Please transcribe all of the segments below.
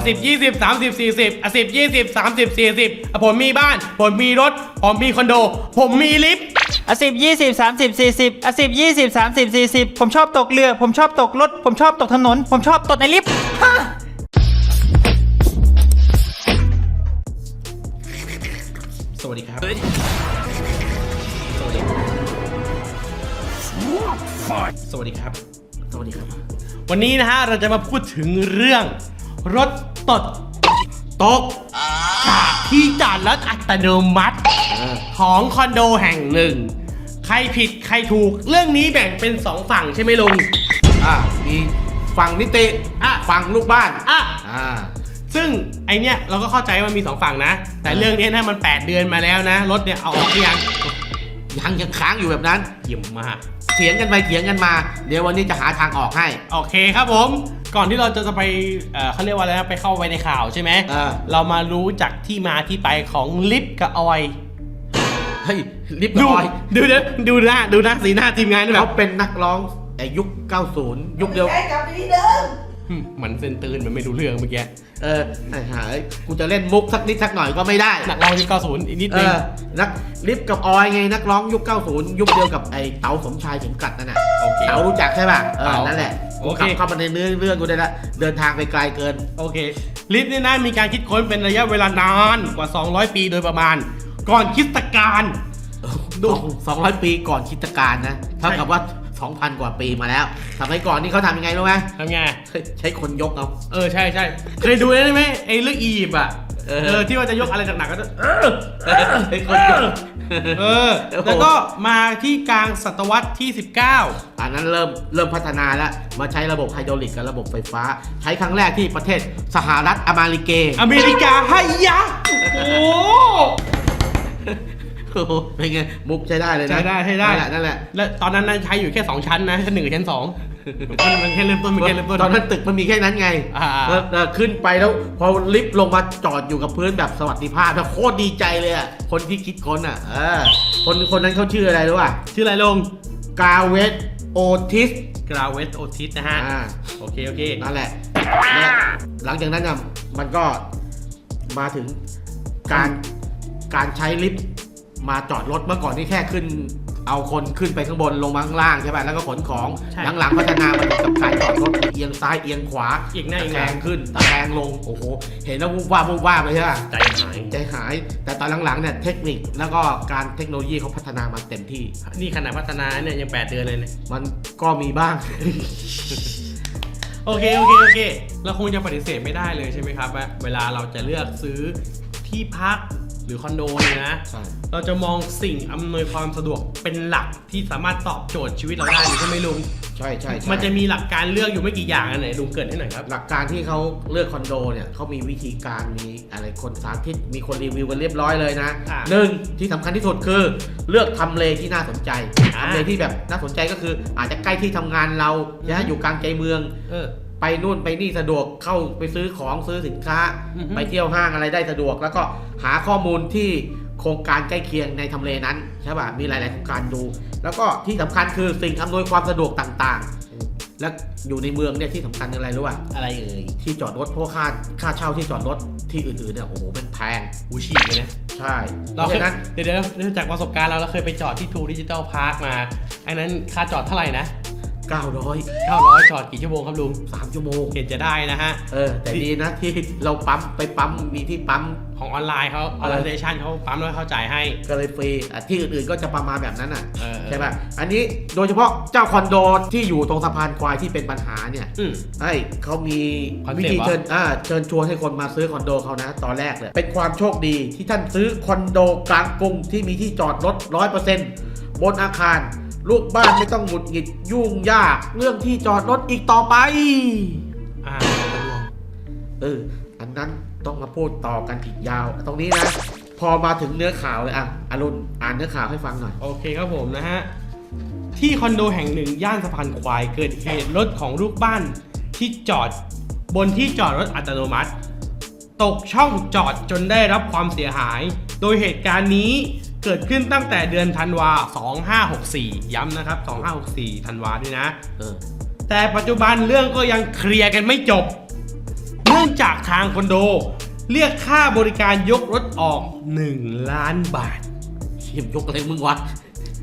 อะสิบยี่สิบสามสิบสี่สิบอะสิบยี่สิบสามสิบสี่สิบอะผมมีบ้าน ผมมีรถ ผมมีคอนโด ผมมีลิฟต์ อะสิบยี่สิบสามสิบสี่สิบอะสิบยี่สิบสามสิบสี่สิบผมชอบตกเรือ ผมชอบตกรถ ผมชอบตกถนน ผมชอบตกในลิฟต์ฮะสวัสดีครับ สวัสดีสวัสดีครับ สวัสดีครับ วันนี้นะฮะเราจะมาพูดถึงเรื่องรถ ตดตกจากที่จอดรถอัตโนมัติ ของคอนโดแห่งหนึ่ง ใครผิดใครถูก เรื่องนี้แบ่งเป็นสองฝั่งใช่ไหมลุง อ่ามีฝั่งนิติอะฝั่งลูกบ้านอะ อ่า ซึ่งไอเนี้ยเราก็เข้าใจว่ามันมีสองฝั่งนะ แต่เรื่องเนี้ยนะมัน 8 เดือนมาแล้วนะ รถเนี่ยเอาออกหรือยังยังยังค้างอยู่แบบนั้น เยี่ยมมาก เถียงกันไปเถียงกันมา เดี๋ยววันนี้จะหาทางออกให้ โอเคครับผม ก่อนที่เราจะจะไปเอ่อเขาเรียกว่าอะไรนะไปเข้าไปในข่าวใช่ไหมเออเรามารู้จักที่มาที่ไปของลิฟต์กับออยเฮ้ยลิฟต์ดูลอยดูนะดูหน้าดูหน้าสีหน้าทีมงานด้วยแบเขาบเป็นนักร้องไอ้ยุค 90 ยุคเดียว ใช้กับนี้เดิมหึมันเซนตื่นมันไม่รู้เรื่องเมื่อกี้เออไอ้หาเอ้ยกูจะเล่นมุกสักนิดสักหน่อยก็ไม่ได้ หนักเราที่90อีกนิดเอนึงอ นักลิฟต์กับออยไงนักร้องยุค 90 ยุคเดียวกับไอ้เต๋าสมชายเข็มกลัดนั่นน่ะโอเค เต๋ารู้จักใช่ป่ะ เออ เต๋านั่นแหละ โอเคขับเข้ามาในเนื้อเรื่องกูได้ละเดินทางไปไกลเกิน โอเค ลิฟต์เนี่ยนะมีการคิดค้นเป็นระยะเวลานานกว่า 200 ปีโดยประมาณ ก่อนคริสตกาล ดู สองร้อยปีก่อนคริสตกาลนะ เท่ากับว่า 2,000 กว่าปีมาแล้วสมัยก่อนนี่เขาทำยังไงรู้ไหมทำไงใช้คนยกเอา เออ ใช่ใช่เคยดูได้ไหมไอ้เรื่องอียิปต์อะ เออ เออ ที่ว่าจะยกอะไรหนักๆก็จะเออใช้คนยก เออโอ้โหแล้วก็มาที่กลางศตวรรษที่ 19อันนั้นเริ่มเริ่มพัฒนาแล้ว มาใช้ระบบไฮดรอลิกกับระบบไฟฟ้า ใช้ครั้งแรกที่ประเทศสหรัฐอเมริกาอเมริกาให้ยะโอ้ โอ้โหเป็นไงมุกใช้ได้เลยนะใช้ได้ใช้ได้ นั่นแหละนั่นแหละแล้วตอนนั้นน่าใช้อยู่แค่ 2 ชั้นนะชั้นหนึ่งกับชั้นสองมันมันแค่เริ่มต้นมันแค่เริ่มต้น ตอนนั้นตึกมันมีแค่นั้นไงอ่า แล้วแล้วขึ้นไปแล้วพอลิฟต์ลงมาจอดอยู่กับพื้นแบบสวัสดิภาพแล้วโคตรดีใจเลยอะคนที่คิดค้นอะเออคนคนนั้นเขาชื่ออะไรรู้ป่ะชื่ออะไรลงกาเวตโอทิสกราเวสโอทิสนะฮะ อ่าโอเค โอเค นั่นแหละและหลังจากนั้นน่ะมันก็มาถึงการการใช้ลิฟต์ มาจอดรถเมื่อก่อนนี่แค่ขึ้น เอาคนขึ้นไปข้างบนลงมาข้างล่างใช่ป่ะแล้วก็ขนของใช่หลังๆพัฒนามาถึงกับการจอดรถเอียงซ้ายเอียงขวาเอียงหน้าตะเอียงแคหลัง งขึ้นตะแคงลงโอ้โหเห็นแล้ววูบวาบวูบวาบเลยใช่ป่ะใจหาย ใจหายแต่ตอนหลังๆเนี่ยเทคนิคแล้วก็การเทคโนโลยีเขาพัฒนามาเต็มที่ นี่ขนาดพัฒนาเนี่ยยัง 8 เดือนเลยเนี่ย มันก็มีบ้าง โอเค โอเค โอเค เราคงจะปฏิเสธไม่ได้เลยใช่ไหมครับว่าเวลาเราจะเลือกซื้อที่พักห รือคอนโดเนี่ยนะ ใช่ เราจะมองสิ่งอำนวยความสะดวกเป็นหลักที่สามารถตอบโจทย์ชีวิตเราได้ใช่ไหมลุง ใช่ใช่ใช่มันจะมีหลักการเลือกอยู่ไม่กี่อย่างอันไหนลุงเกรินให้หน่อยครับ หลักการที่เขาเลือกคอนโดเนี่ยเขามีวิธีการมีอะไรคนสาธิตมีคนรีวิวกันเรียบร้อยเลยนะอ่าหนึ่งที่สำคัญที่สุดคือ เลือกทำเลที่น่าสนใจอ่าทำเลที่แบบน่าสนใจก็คืออาจจะใกล้ที่ทำงานเราอืมจะอยู่กลางใจเมือง เออ ไปนู่นไปนี่สะดวกเข้าไปซื้อของซื้อสินค้า อือฮึ ไปเที่ยวห้างอะไรได้สะดวก แล้วก็หาข้อมูลที่โครงการใกล้เคียงในทำเลนั้นใช่ป่ะมีหลาย ๆ โครงการดู แล้วก็ที่สำคัญคือสิ่งอำนวยความสะดวกต่างๆ และอยู่ในเมืองเนี่ยที่สำคัญอะไรรู้ป่ะอะไรเอ่ยที่จอดรถเพราะว่าค่าค่าเช่าที่จอดรถที่อื่นๆเนี่ยโอ้โหมันแพงอูชีพเลยนะ ใช่เพเราราะเคยฉะนั้น เดี๋ยวเดี๋ยวเนื่องจากประสบการณ์เราเราเคยไปจอดที่ทูดิจิตอลพาร์คมา อันนั้นค่าจอดเท่าไหร่นะ 900 900จอดกี่ชั่วโมงครับลุง3ชั่วโมงเห็นจะได้นะฮะ เออ แต่ดีนะที่เราปั๊มไปปั๊มมีที่ปั๊ม ของออนไลน์เขาออนไลน์เดชันเขาปั๊มแล้วเขาจ่ายให้ ก็เลยฟรีอะที่อื่นๆก็จะประมาณแบบนั้นอะเออ ใช่ป่ะอันนี้โดยเฉพาะเจ้าคอนโดที่อยู่ตรงสะพานควายที่เป็นปัญหาเนี่ยอืม ไอ้เขามีคอนเซ็ปต์วิธีเหรอเชิญอ่าเชิญชวนให้คนมาซื้อคอนโดเขานะ ตอนแรกเลยเป็นความโชคดีที่ท่านซื้อคอนโดกลางกรุงที่มีที่จอดรถร้อยเปอร์เซ็นต์บนอาคาร ลูกบ้านไม่ต้องหงุดหงิดยุ่งยากเรื่องที่จอดรถอีกต่อไป อ่าสะดวกเออ อันนั้นต้องมาพูดต่อกันอีกยาว ตรงนี้นะ พอมาถึงเนื้อข่าวเลยอะอรุณอ่านเนื้อข่าวให้ฟังหน่อย โอเคครับผมนะฮะ ที่คอนโดแห่งหนึ่งย่านสะพานควายเกิดเหตุรถของลูกบ้านที่จอดบนที่จอดรถอัตโนมัติ ตกช่องจอดจนได้รับความเสียหาย โดยเหตุการณ์นี้ เกิดขึ้นตั้งแต่เดือนธันวา 2564 ย้ำนะครับ 2564 ธันวาด้วยนะ เออ แต่ปัจจุบันเรื่องก็ยังเคลียร์กันไม่จบ เนื่องจากทางคอนโด เรียกค่าบริการยกรถออก 1 ล้านบาท เขียมยกอะไรมึงวะ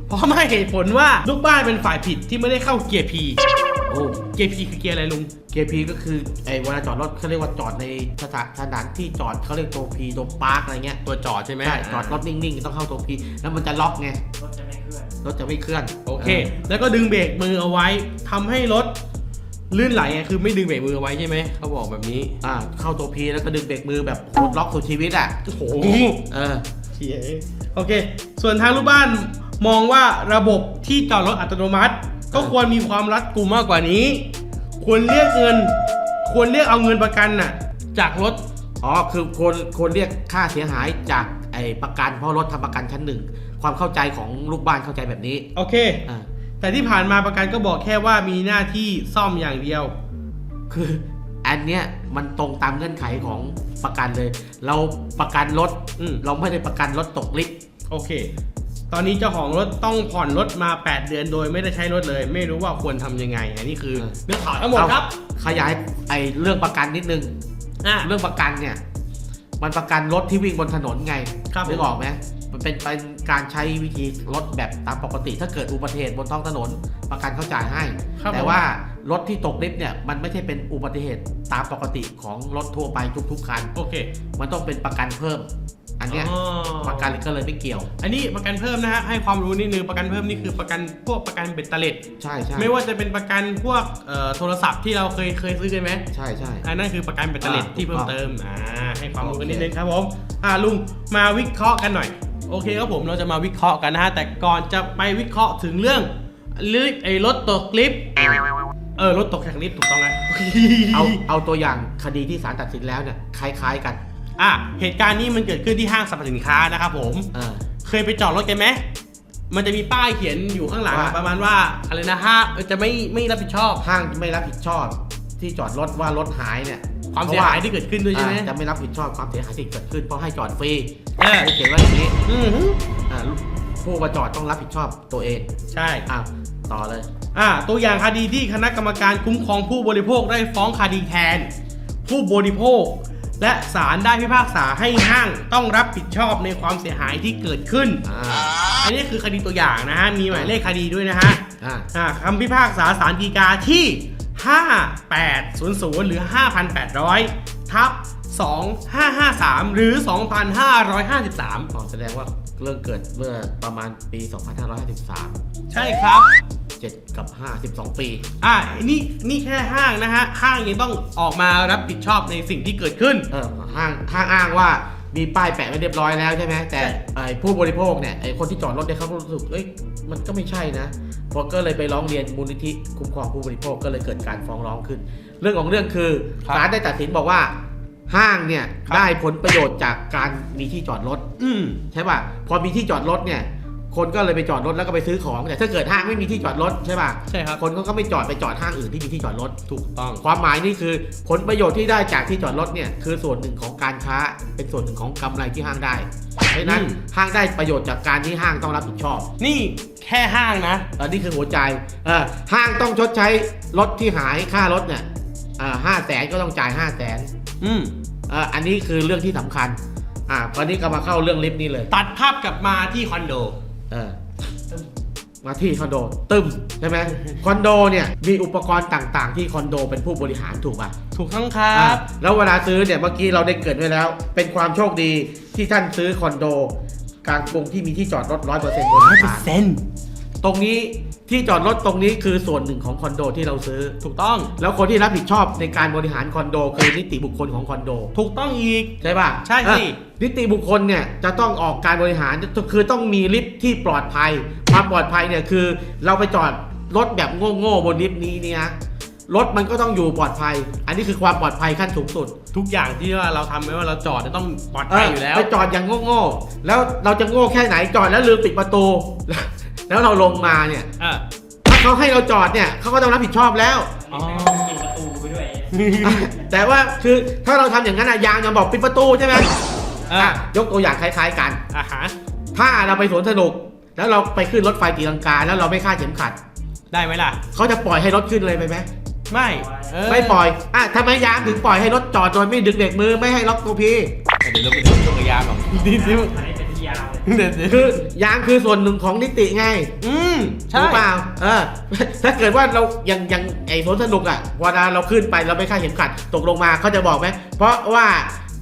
เพราะมาเหตุผลว่าลูกบ้านเป็นฝ่ายผิดที่ไม่ได้เข้าเกียร์ P โอ้เกียร์ P คือเกียร์อะไรลุงเกียร์พีก็คือไอ้เวลาจอดรถเขาเรียกว่าจอดในสถานสถานที่จอดเขาเรียกตัวพีตัวปาร์คอะไรเงี้ยตัวจอดใช่ไหมใช่จอดรถนิ่งๆ ต้องเข้าตัวพีแล้วมันจะล็อกไง รถจะไม่เคลื่อนรถจะไม่เคลื่อน โอเค แล้วก็ดึงเบรกมือเอาไว้ทำให้รถลื่นไหลไงคือไม่ดึงเบรกมือเอาไว้ใช่ไหมเขาบอกแบบนี้ อ่าเข้าตัวพีแล้วก็ดึงเบรกมือแบบปลดล็อกสู่ชีวิตอะโอ้โห เออเชียโอเค ส่วนทางลูกบ้านมองว่าระบบที่จอดรถอัตโนมัติ ก็ควรมีความรัดกุมมากกว่านี้ ควรเรียกเงิน ควรเรียกเอาเงินประกันน่ะ จากรถ อ๋อคือคนคนเรียกค่าเสียหายจากไอ้ประกันเพราะรถทำประกันชั้นหนึ่งความเข้าใจของลูกบ้านเข้าใจแบบนี้โอเค อ่าแต่ที่ผ่านมาประกันก็บอกแค่ว่ามีหน้าที่ซ่อมอย่างเดียว คืออันเนี้ยมันตรงตามเงื่อนไขของประกันเลย เราประกันรถอืม เราไม่ได้ประกันรถตกลิฟต์โอเค ตอนนี้เจ้าของรถต้องผ่อนรถมา 8 เดือนโดยไม่ได้ใช้รถเลย ไม่รู้ว่าควรทำยังไงอันนี้คือเรื่องข่าวทั้งหมดครับ ขยายไอ้เรื่องประกันนิดนึง อะ เรื่องประกันเนี่ย มันประกันรถที่วิ่งบนถนนไงครับนึกออกไหมมันเป็นเป็นการใช้วิธีรถแบบตามปกติ ถ้าเกิดอุบัติเหตุบนท้องถนน ประกันเขาจ่ายให้ ครับแต่ผมว่า รถที่ตกลิฟต์เนี่ยมันไม่ใช่เป็นอุบัติเหตุตามปกติของรถทั่วไปทุกๆคัน โอเค มันต้องเป็นประกันเพิ่ม อันเนี้ยอ๋อ ประกันก็เลยไม่เกี่ยว อันนี้ประกันเพิ่มนะฮะให้ความรู้นิดนึงประกันเพิ่มนี่คือประกันพวกประกันเบ็ดเตล็ด ใช่ใช่ไม่ว่าจะเป็นประกันพวกเอ่อโทรศัพท์ที่เราเคยเคยซื้อกันไหมใช่ใช่ อันนั้นคือประกันเบ็ดเตล็ดอ่าที่เพิ่ถูมกต้องเติมอ่าให้ความรู้กันโอเคนิดนึงครับผมอ่าลุงมาวิเคราะห์กันหน่อยโอเคครับผมเราจะมาวิเคราะห์กันนะฮะแต่ก่อนจะไปวิเคราะห์ถึงเรื่องลิฟต์ไอ้รถตกลิฟต์ เออรถตกจากลิฟต์ถูกต้องไหมเอาเอาตัวอย่างคดีที่ศาลตัดสินแล้วเนี่ยคล้ายๆกันอะเหตุการณ์นี้มันเกิดขึ้นที่ห้างสรรพสินค้านะครับผม เออ เคยไปจอดรถกันไหม มันจะมีป้ายเขียนอยู่ข้างหลังอะว่า ประมาณว่าอะไรนะห้าเออจะไม่ไม่รับผิดชอบ ห้างไม่รับผิดชอบ ที่จอดรถว่ารถหายเนี่ยความเสียหายที่เกิดขึ้นด้วยใช่ไหม อ่าจะไม่รับผิดชอบความเสียหายที่เกิดขึ้นเพราะให้จอดฟรีเออ เขาเขียนว่าอย่างนี้อือหืออ่าผู้มาจอดต้องรับผิดชอบตัวเองใช่ อ่าต่อเลย อ่าตัวอย่างคดีที่คณะกรรมการคุ้มครองผู้บริโภคได้ฟ้องคดีแทน ผู้บริโภค และศาลได้พิพากษาให้ห้างต้องรับผิดชอบในความเสียหายที่เกิดขึ้นอ่าอันนี้คือคดีตัวอย่างนะฮะมีหมายเลขคดีด้วยนะฮะอ่าอ่าคำพิพากษาสารดีกาที่ 5800 หรือ 5,800 ทับ 2553 หรือ 2,553 อ๋อแสดงว่าเรื่องเกิดเมื่อประมาณปี 2553 ใช่ครับ 7 กับ 5 12 ปี อ่านี่นี่แค่ห้างนะฮะ ห้างยังต้องออกมารับผิดชอบในสิ่งที่เกิดขึ้น เออห้างห้างอ้างว่ามีป้ายแปะไว้เรียบร้อยแล้วใช่ไหมแต่ใช่ไอ้ผู้บริโภคเนี่ยไอ้คนที่จอดรถเนี่ยเขารู้สึกเอ้ยมันก็ไม่ใช่นะพอก็เลยไปร้องเรียนมูลนิธิคุ้มครองผู้บริโภคก็เลยเกิดการฟ้องร้องขึ้น เรื่องของเรื่องคือครับศาลได้ตัดสินบอกว่า ห้างเนี่ยครับ ได้ผลประโยชน์จากการมีที่จอดรถ อืม ใช่ป่ะ พอมีที่จอดรถเนี่ย คนก็เลยไปจอดรถแล้วก็ไปซื้อของแต่ถ้าเกิดห้างไม่มีที่จอดรถใช่ป่ะใช่ครับ คนก็ไม่จอดไปจอดห้างอื่นที่มีที่จอดรถ ถูกต้อง ความหมายนี่คือผลประโยชน์ที่ได้จากที่จอดรถเนี่ยคือส่วนหนึ่งของการค้า เป็นส่วนหนึ่งของกำไรที่ห้างได้เพราะฉะนั้นอืม ห้างได้ประโยชน์จากการที่ห้างต้องรับผิดชอบนี่แค่ห้างนะ เออนี่คือหัวใจเออห้างต้องชดใช้รถที่หายค่ารถเนี่ยห้าแสนก็ต้องจ่ายห้าแสนอืม เอออันนี้คือเรื่องที่สำคัญอ่าตอนนี้ก็มาเข้าเรื่องลิฟต์นี่เลย ตัดภาพกลับมาที่คอนโด เออมาที่คอนโดตึมใช่ไหมคอนโดเนี่ยมีอุปกรณ์ต่างๆ ที่คอนโดเป็นผู้บริหารถูกป่ะถูกต้องครัอะบแล้วเวลาซื้อเนี่ยเมื่อกี้เราได้เกริดไว้แล้ว เป็นความโชคดีที่ท่านซื้อคอนโด กลางกรุงที่มีที่จอดรถร้อยเปอร์เซ็นต์บนร้อยอาเปอคารร์เซ็นต์ตรงนี้ ที่จอดรถตรงนี้คือส่วนหนึ่งของคอนโดที่เราซื้อ ถูกต้อง แล้วคนที่รับผิดชอบในการบริหารคอนโดคือนิติบุคคลของคอนโด ถูกต้องอีก ใช่ป่ะใช่สิอะนิติบุคคลเนี่ยจะต้องออกการบริหารคือต้องมีลิฟต์ที่ปลอดภัย ความปลอดภัยเนี่ยคือ เราไปจอดรถแบบโง่ๆบนลิฟต์นี้เนี่ยนะรถมันก็ต้องอยู่ปลอดภัย อันนี้คือความปลอดภัยขั้นสูงสุด ทุกอย่างที่ว่าเราทำไม่ว่าเราจอดจะต้องปลอดภัยอยู่แล้ว ไปจอดอย่างโง่ๆ แล้วเราจะโง่แค่ไหนจอดแล้วลืมปิดประตู แล้วแล้วเราลงมาเนี่ย อะถ้าเขาให้เราจอดเนี่ยเขาก็ต้องรับผิดชอบแล้ว อ๋อปิดประตูไปด้วย แต่ว่าคือถ้าเราทำอย่างนั้นอะยางจะบอกปิดประตูใช่ไหมอะอะยกตัวอย่างคล้ายๆกัน อะฮะถ้าเราไปสวนสนุก แล้วเราไปขึ้นรถไฟตีลังกา แล้วเราไม่คาดเข็มขัด ได้ไหมล่ะ เขาจะปล่อยให้รถขึ้นเลยไปไหมไม่เออไม่ปล่อยอะทำไมยามถึงปล่อยให้รถจอดโดยไม่ดึงเบรกมือไม่ให้ล็อกตัวพี เดี๋ยวเราไปดูช่วงระยะก่อนดีดีอันนี้เป็นที่ ยาวเลยเดี๋ยวเดี๋ยวคือยามคือส่วนหนึ่งของนิติไงอืมใช่รู้เปล่าเออ ถ้าเกิดว่าเรายังยังไอ้สวนสนุกอะเวลาเราขึ้นไปเราไม่คาดเข็มขัด ตกลงมาเขาจะบอกไหมเพราะว่า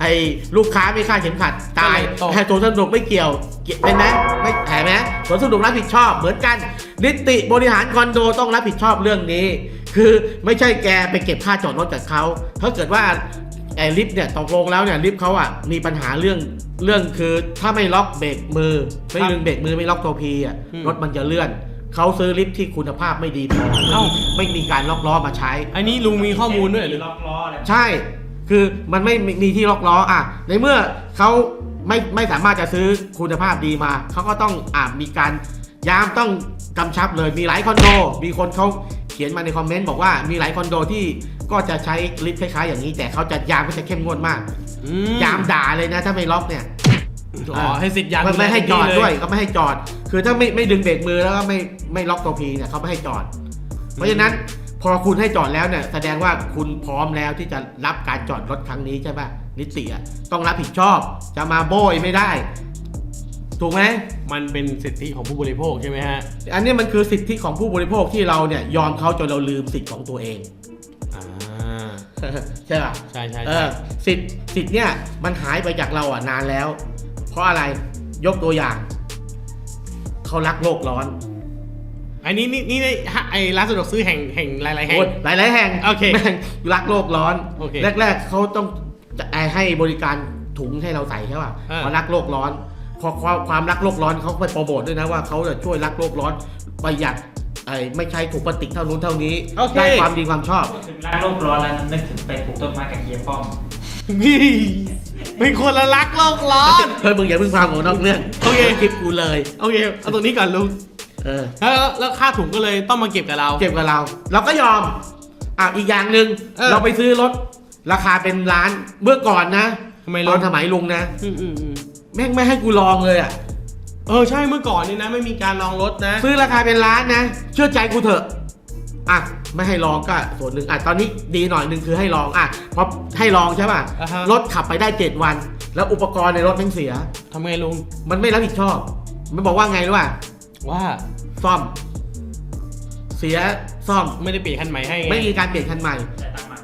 ไอ้ลูกค้าไม่คาดเข็มขัดตายแต่สวนสนุกไม่เกี่ยวเกี่ยวเป็นไหมไม่แถมไหมสวนสนุกรับผิดชอบเหมือนกัน นิติบริหารคอนโดต้องรับผิดชอบเรื่องนี้ คือไม่ใช่แกไปเก็บค่าจอดรถจากเขาถ้าเกิดว่า ไอ้ลิฟต์เนี่ยตกลงแล้วเนี่ยลิฟต์เขาอะมีปัญหาเรื่องเรื่องคือถ้าไม่ล็อกเบรกมือ ไม่ดึงเบรกมือไม่ล็อกตัวพีอะรถมันจะเลื่อน เขาซื้อลิฟต์ที่คุณภาพไม่ดีพอเอ้า ไม่มีการล็อกล้อมาใช้ อันนี้ลุงมีข้อมูลด้วยเหรือ ล็อกล้อเลยใช่ คือมันไม่มีมีที่ล็อกล้ออะ ในเมื่อเขาไม่ไม่สามารถจะซื้อคุณภาพดีมา เขาก็ต้องอ่ามีการยามต้องกำชับเลย มีหลายคอนโด มีคนเขา เขียนมาในคอมเมนต์บอกว่ามีหลายคอนโดที่ก็จะใช้ลิฟต์คล้ายๆอย่างนี้ แต่เขาจะยามก็จะเข้มงวดมากอืยามด่าเลยนะถ้าไม่ล็อกเนี่ยอ๋อให้สิทธิ์ยามไม่ไม่ให้จอดเลด้วยก็ไม่ให้จอด คือถ้าไม่ไม่ดึงเบรกมือแล้วก็ไม่ไม่ล็อกตัวพีเนี่ยเขาไม่ให้จอด เพราะฉะนั้นพอคุณให้จอดแล้วเนี่ยแสดงว่าคุณพร้อมแล้วที่จะรับการจอดรถครั้งนี้ใช่ปะนิติอะต้องรับผิดชอบจะมาโบยไม่ได้ ถูกไหมมันเป็นสิทธิของผู้บริโภคใช่ไหมฮะ อันนี้มันคือสิทธิของผู้บริโภคที่เราเนี่ยยอมเขาจนเราลืมสิทธิของตัวเองอ่าใช่ป่ะใช่ใช่เอใช่อสิทธิสิทธิเนี่ยมันหายไปจากเราอะนานแล้ว เพราะอะไรยกตัวอย่างเขารักโลกร้อนอันนี้นี่นี่ฮะไอ้ร้านสะดวกซื้อแห่งแห่งหลายๆแห่งโอ้ยหลายหลายๆแห่งโอเคแม่งรักโลกร้อนโอเคแรก ๆเขาต้องจะให้บริการถุงให้เราใส่ใช่ป่ะอ่าพอรักโลกร้อนพอ ความความรักโลกร้อนเขาไปโปรโมทด้วยนะว่าเขาจะช่วยรักโลกร้อนประหยัดไอ้ไม่ใช้ถุงพลาสติกเท่านู้นเท่านี้ โอเค ได้ความดีความชอบ ถึงร้านโลกร้อนแล้วนึกถึงไปปลูกต้นไม้กับเฮียป้อมพี่เป็นคนละรักโลกร้อน เฮ้ยมึงอย่าเพิ่งฟังผมนอกเรื่องโอเค คลิปกูเลย โอเคเอาตรงนี้ก่อนลุงเออ แล้วแล้วค่าถุงก็เลยต้องมาเก็บกับเรา เก็บกับเรา เราก็ยอม อะอีกอย่างหนึ่งเออเราไปซื้อรถ ราคาเป็นล้านเมื่อก่อนนะทำไมตอนสมัยลุงนะ อืมอืมอืม แม่งไม่ให้กูลองเลยอะ เออใช่เมื่อก่อนนี่นะ ไม่มีการลองรถนะ ซื้อราคาเป็นล้านนะ เชื่อใจกูเถอะ อะ ไม่ให้ลองก็ส่วนหนึ่งอะตอนนี้ดีหน่อยหนึ่งคือให้ลองอะพอให้ลองใช่ป่ะอ่าฮะ รถขับไปได้7วัน แล้วอุปกรณ์ในรถแม่งเสีย ทำไงลุงมันไม่รับผิดชอบ มันบอกว่าไงรู้ป่ะว่าซ่อม เสียซ่อม ไม่ได้เปลี่ยนคันใหม่ให้งไม่มีการเปลี่ยนคันใหม่จ่ายตังค์มา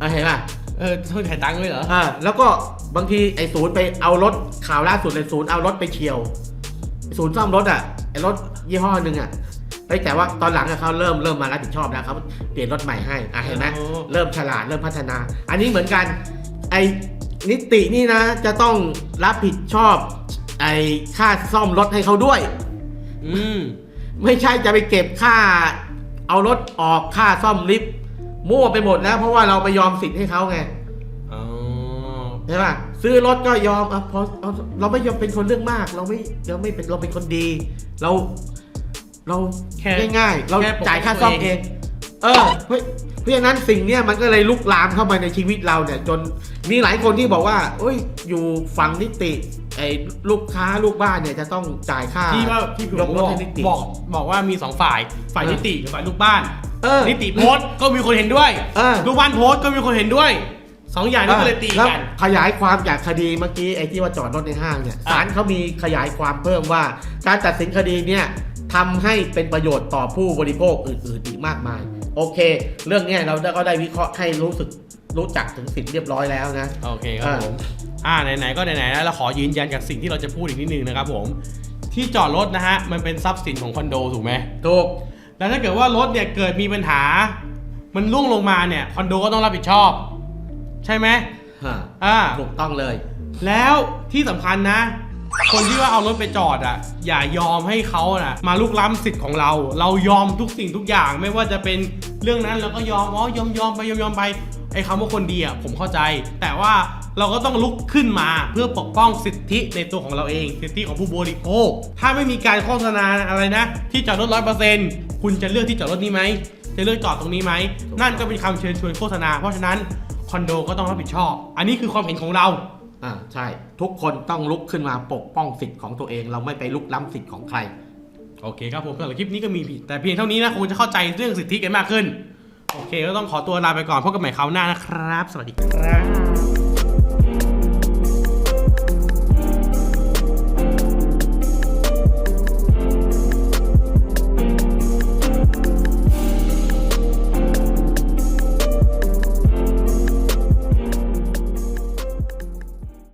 อะเห็นป่ะ เออต้องถ่ายตังค์ด้วยเหรอ อ่าแล้วก็ บางทีไอ้ศูนย์ไปเอารถข่าวล่าสุดเลยศูนย์เอารถไปเฉียว ศูนย์ซ่อมรถอะไอ้รถยี่ห้อหนึ่งอะเฮ้ยแต่ว่าตอนหลังอะเขาเริ่มเริ่มมารับผิดชอบแล้วเขาเปลี่ยนรถใหม่ให้อะเห็นไหมโอ้เริ่มฉลาดเริ่มพัฒนา อันนี้เหมือนกันไอ้นิตินี่นะ จะต้องรับผิดชอบ ไอ้ค่าซ่อมรถให้เขาด้วย อืมไม่ใช่จะไปเก็บค่า เอารถออกค่าซ่อมลิฟต์มั่วไปหมดแล้ว เพราะว่าเราไปยอมสิทธิ์ให้เขาไงอ๋อ ใช่ป่ะซื้อรถก็ยอมอะพอเอาเราไม่ยอมเป็นคนเรื่องมาก เราไม่เราไม่เป็นเราเป็นคนดี เรา เราแค่ง่ายๆ เราแค่ปกป้องจ่ายค่าซ่อมตัวเอเองงเออเพราะเพราะฉะนั้นสิ่งเนี้ยมันก็เลยลุกลามเข้ามาในชีวิตเราเนี่ย จนมีหลายคนที่บอกว่าเอ้ย อยู่ฝั่งนิติไอ้ลูกค้าลูกบ้านเนี่ยจะต้องจ่ายค่าที่ว่าที่ผมยกรบถอกให้นิติบอกบอกว่ามีสองฝ่ายฝ่ายเออนิติกับฝ่ายลูกบ้านเออนิติโพสต์ก็มีคนเห็นด้วยเออลูกบ้านโพสต์ก็มีคนเห็นด้วย สองอย่างนี้ก็เลยตีแล้วกัน ขยายความจากคดีเมื่อกี้ไอ้ที่ว่าจอดรถในห้างเนี่ยอะศาลเขามีขยายความเพิ่มว่า การตัดสินคดีเนี่ยทำให้เป็นประโยชน์ต่อผู้บริโภคอื่นๆอีกมากมาย โอเค เรื่องเนี้ยเราก็ได้วิเคราะห์ให้รู้สึกรู้จักถึงสิทธิ์เรียบร้อยแล้วนะ โอเคครับอ่าผมอ่าไหนๆก็ไหนๆแล้วเราขอยืนยันจากสิ่งที่เราจะพูดอีกนิดนึงนะครับผมที่จอดรถนะฮะมันเป็นทรัพย์สินของคอนโดถูกไหมถูกแล้วถ้าเกิดว่ารถเนี่ยเกิดมีปัญหา มันล่วงลงมาเนี่ยคอนโดก็ต้องรับผิดชอบ ใช่ไหมฮะอ่า ถูกต้องเลย แล้วที่สำคัญนะ คนที่ว่าเอารถไปจอดอะ อย่ายอมให้เขาน่ะ มาลุกล้ำสิทธิ์ของเรา เรายอมทุกสิ่งทุกอย่างไม่ว่าจะเป็นเรื่องนั้นเราก็ยอมอ๋อยอมยอมไปยอมยอมไปไอ้คำว่าคนดีอะผมเข้าใจ แต่ว่าเราก็ต้องลุกขึ้นมาเพื่อปกป้องสิทธิในตัวของเราเอง สิทธิของผู้บริโภค ถ้าไม่มีการโฆษณาอะไรนะ ที่จอดรถร้อยเปอร์เซ็นต์คุณจะเลือกที่จอดรถนี้ไหมจะเลือกจอดตรงนี้ไหมนั่นก็เป็นคำเชิญชวนโฆษณา เพราะฉะนั้น คอนโดก็ต้องรับผิดชอบ อันนี้คือความเห็นของเรา อ่าใช่ ทุกคนต้องลุกขึ้นมาปกป้องสิทธิ์ของตัวเอง เราไม่ไปลุกล้ำสิทธิ์ของใคร โอเคครับผมสำหรับคลิปนี้ก็มีแต่เพียงเท่านี้นะคงจะเข้าใจเรื่องสิทธิกันมากขึ้น โอเค ก็ต้องขอตัวลาไปก่อนพบกันใหม่คราวหน้านะครับ สวัสดีครับ